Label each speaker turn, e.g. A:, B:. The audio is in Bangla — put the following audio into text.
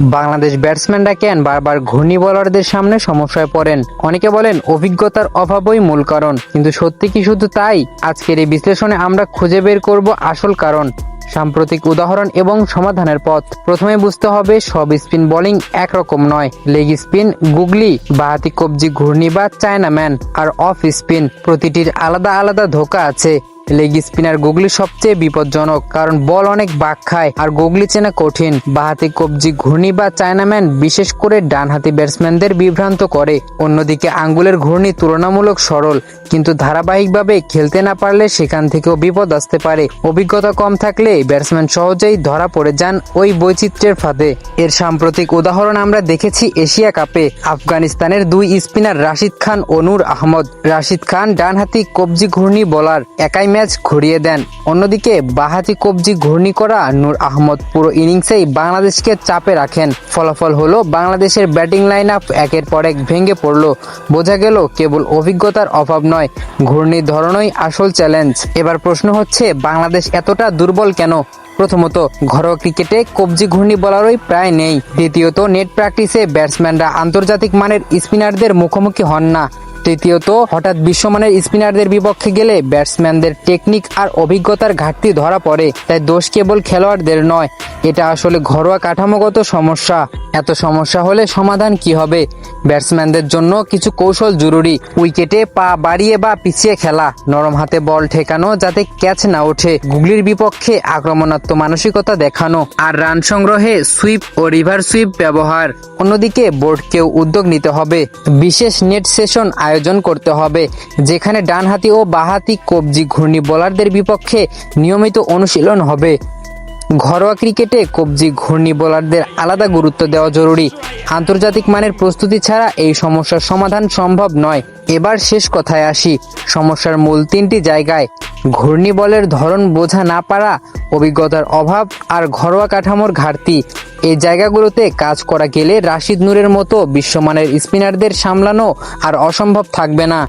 A: বাংলাদেশ ব্যাটসম্যানরা কেন বারবার ঘূর্ণি বলারদের সামনে সমস্যায় পড়েন? অনেকে বলেন, অভিজ্ঞতার অভাবই মূল কারণ। কিন্তু সত্যি কি শুধু তাই? আজকের এই বিশ্লেষণে আমরা খুঁজে বের করব আসল কারণ, সাম্প্রতিক উদাহরণ এবং সমাধানের পথ। প্রথমে বুঝতে হবে, সব স্পিন বোলিং একরকম নয়। লেগ স্পিন, গুগলি, বাহাতি কবজি, ঘূর্ণি বা চায়নাম্যান আর অফ স্পিন, প্রতিটির আলাদা আলাদা ধোকা আছে। লেগ স্পিনার গুগলি সবচেয়ে বিপজ্জনক, কারণ বল অনেক বাক খায় আর গুগলি চেনা কঠিন। বাহাতি কবজি ঘূর্ণি বা চায়নাম্যান বিশেষ করে ডানহাতি ব্যাটসম্যানদের বিভ্রান্ত করে। অন্যদিকে আঙ্গুলের ঘূর্ণি তুলনামূলক সরল, কিন্তু ধারাবাহিকভাবে খেলতে না পারলে সেখান থেকেও বিপদ আসতে পারে। অভিজ্ঞতা কম থাকলে ব্যাটসম্যান সহজেই ধরা পড়ে যান ওই বৈচিত্র্যের ফাঁদে। এর সাম্প্রতিক উদাহরণ আমরা দেখেছি এশিয়া কাপে। আফগানিস্তানের দুই স্পিনার রাশিদ খান ও নূর আহমদ। রাশিদ খান ডানহাতি কবজি ঘূর্ণি বলার, একাই ম্যাচ ঘুরিয়ে দেন। অন্যদিকে বাহাতি কবজি ঘূর্ণি করা নূর আহমদ পুরো ইনিংসেই বাংলাদেশকে চাপে রাখেন। ফলাফল হলো, বাংলাদেশের ব্যাটিং লাইন আপ একের পর এক ভেঙে পড়ল। বোঝা গেল, কেবল অভিজ্ঞতার অভাব নয়, ঘূর্ণির ধরনই আসল চ্যালেঞ্জ এবার প্রশ্ন হচ্ছে, বাংলাদেশ এতটা দুর্বল কেন? প্রথমত, ঘরোয়া ক্রিকেটে কবজি ঘূর্ণি বলারই প্রায় নেই। দ্বিতীয়ত নেট প্র্যাকটিসে ব্যাটসম্যানরা আন্তর্জাতিক মানের স্পিনারদের মুখোমুখি হন না। তৃতীয়ত, হঠাৎ বিশ্বমানের স্পিনারদের বিপক্ষে গেলে ব্যাটসম্যানদের টেকনিক আর অভিজ্ঞতার ঘাটতি ধরা পড়ে, তাই দোষ কেবল খেলোয়াড়দের নয়। এটা আসলে ঘরোয়া কাঠামোগত সমস্যা। এত সমস্যা হলে সমাধান কি হবে? ব্যাটসম্যানদের জন্য কিছু কৌশল জরুরি। উইকেটে পা বাড়িয়ে বা পিছিয়ে খেলা, নরম হাতে বল ঠেকানো যাতে ক্যাচ না ওঠে, গুগলির বিপক্ষে আক্রমণাত্মক মানসিকতা দেখানো, আর রান সংগ্রহে সুইপ ও রিভার সুইপ ব্যবহার। অন্যদিকে বোর্ডকেও উদ্যোগ নিতে হবে। বিশেষ নেট সেশন আয়োজন করতে হবে, যেখানে ডানহাতি ও বাহাতি কবজি ঘূর্ণি বোলারদের বিপক্ষে নিয়মিত অনুশীলন হবে। ঘরোয়া ক্রিকেটে কবজি ঘূর্ণি বোলারদের আলাদা গুরুত্ব দেওয়া জরুরি। আন্তর্জাতিক মানের প্রস্তুতি ছাড়া এই সমস্যার সমাধান সম্ভব নয়। এবার শেষ কথায় আসি। সমস্যার মূল তিনটি জায়গায় ঘূর্ণি বলের ধরন বোঝা না পারা, অভিজ্ঞতার অভাব আর ঘরোয়া কাঠামোর ঘাটতি। এই জায়গাগুলোতে কাজ করা গেলে রাশিদ নূরের মতো বিশ্বমানের স্পিনারদের সামলানো আর অসম্ভব থাকবে না।